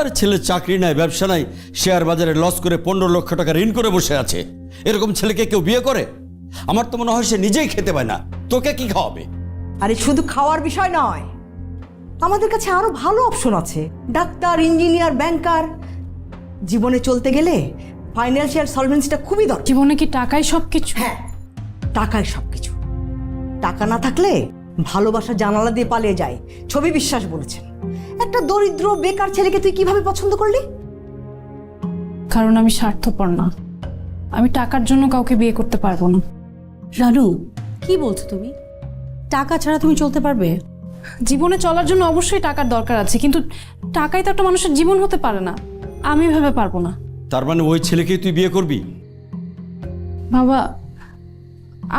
আরে ছেলে চাকরি নাই ব্যবসা নাই শেয়ার বাজারে লস করে পনেরো লক্ষ টাকা ঋণ করে বসে আছে। এরকম ছেলেকে কেউ বিয়ে করে? আমার তো মনে হয় সে নিজেই খেতে পায় না। তোকে কি খাওয়াবে? আরে শুধু খাওয়ার বিষয় নয় আমাদের কাছে আরও ভালো অপশন আছে। ডাক্তার ইঞ্জিনিয়ার ব্যাংকার জীবনে চলতে গেলে ফাইন্যান্সিয়াল সলভেন্সিটা খুবই দরকার। জীবনে কি টাকাই সব কিছু হ্যাঁ টাকাই সব কিছু টাকা না থাকলে ভালোবাসা জানালা দিয়ে পালিয়ে যায় ছবি বিশ্বাস বলেছেন। একটা দরিদ্র বেকার ছেলেকে তুই কীভাবে পছন্দ করলি? কারণ আমি স্বার্থপর না। আমি টাকার জন্য কাউকে বিয়ে করতে পারব না। রানু কি বলছো তুমি? টাকা ছাড়া তুমি চলতে পারবে? জীবনে চলার জন্য অবশ্যই টাকার দরকার আছে কিন্তু টাকাই তো একটা মানুষের জীবন হতে পারে না। আমি ভেবে পারব না। তার মানে ওই ছেলেকে তুই বিয়ে করবি? বাবা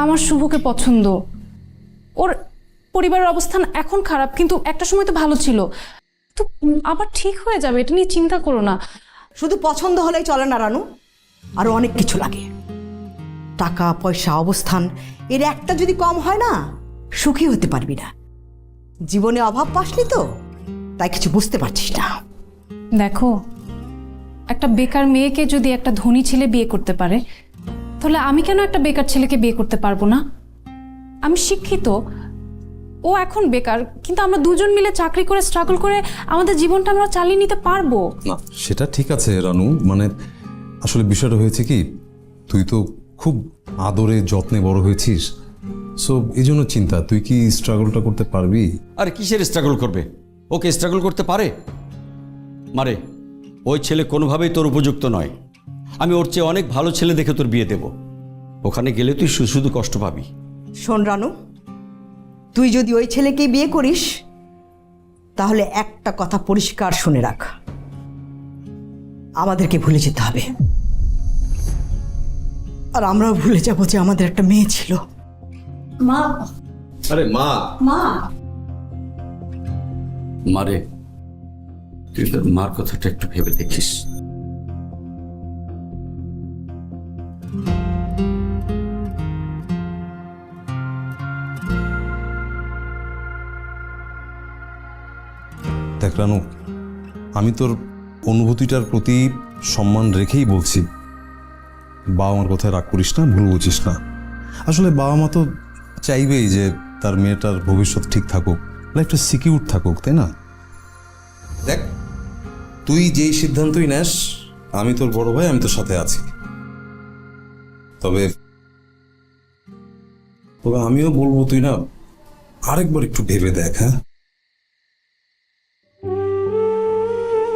আমার শুভকে পছন্দ। ওর পরিবারের অবস্থান এখন খারাপ কিন্তু একটা সময় তো ভালো ছিল। তো আবার ঠিক হয়ে যাবে এটা নিয়ে চিন্তা করো না। শুধু পছন্দ হলেই চলে না রানু। আরও অনেক কিছু লাগে। টাকা পয়সা অবস্থান এর একটা যদি কম হয় না সুখী হতে পারবি না। জীবনে অভাব পাসনি তো তাই কিছু বুঝতে পারছিস না। দেখো একটা বেকার মেয়েকে যদি একটা ধনী ছেলে বিয়ে করতে পারে তাহলে আমি কেন একটা বেকার ছেলেকে বিয়ে করতে পারব না? আমি শিক্ষিত ও এখন বেকার কিন্তু আমরা দুজন মিলে চাকরি করে স্ট্রাগল করে আমাদের জীবনটা আমরা চালিয়ে নিতে পারব। না সেটা ঠিক আছে রানু। মানে আসলে বিষয়টা হয়েছে কি তুই তো খুব আদরে যত্নে বড় হয়েছিস। সো এই জন্য চিন্তা তুই কি স্ট্রাগলটা করতে পারবি? আর কিসের স্ট্রাগল করবে? ওকে স্ট্রাগল করতে পারে? মারে ওই ছেলে কোনোভাবেই তোর উপযুক্ত নয়। আমি ওর চেয়ে অনেক ভালো ছেলে দেখে তোর বিয়ে দেব। ওখানে গেলে তুই শু- শুধু কষ্ট পাবি। শোন রানু তুই যদি ওই ছেলেকে বিয়ে করিস তাহলে একটা কথা পরিষ্কার শুনে রাখ। আমাদেরকে ভুলে যেতে হবে। আর আমরাও ভুলে যাব যে আমাদের একটা মেয়ে ছিল। মা। আরে মা। মা। মারে তুই তোর মার কথাটা একটু ভেবে দেখিস। দেখ রানু আমি তোর অনুভূতিটার প্রতি সম্মান রেখেই বলছি। বাবা মার কথায় রাগ করিস না, ভুল বুঝিস না। আসলে বাবা মা তো চাইবেই যে তার মেয়েটার ভবিষ্যৎ ঠিক থাকুক, লাইফটা সিকিউর থাকুক, তাই না? দেখ, তুই যেই সিদ্ধান্তই নেস, আমি তোর বড় ভাই, আমি তোর সাথে আছি। তবে তবে আমিও বলব তুই না, আরেকবার একটু ভেবে দেখ হ্যাঁ?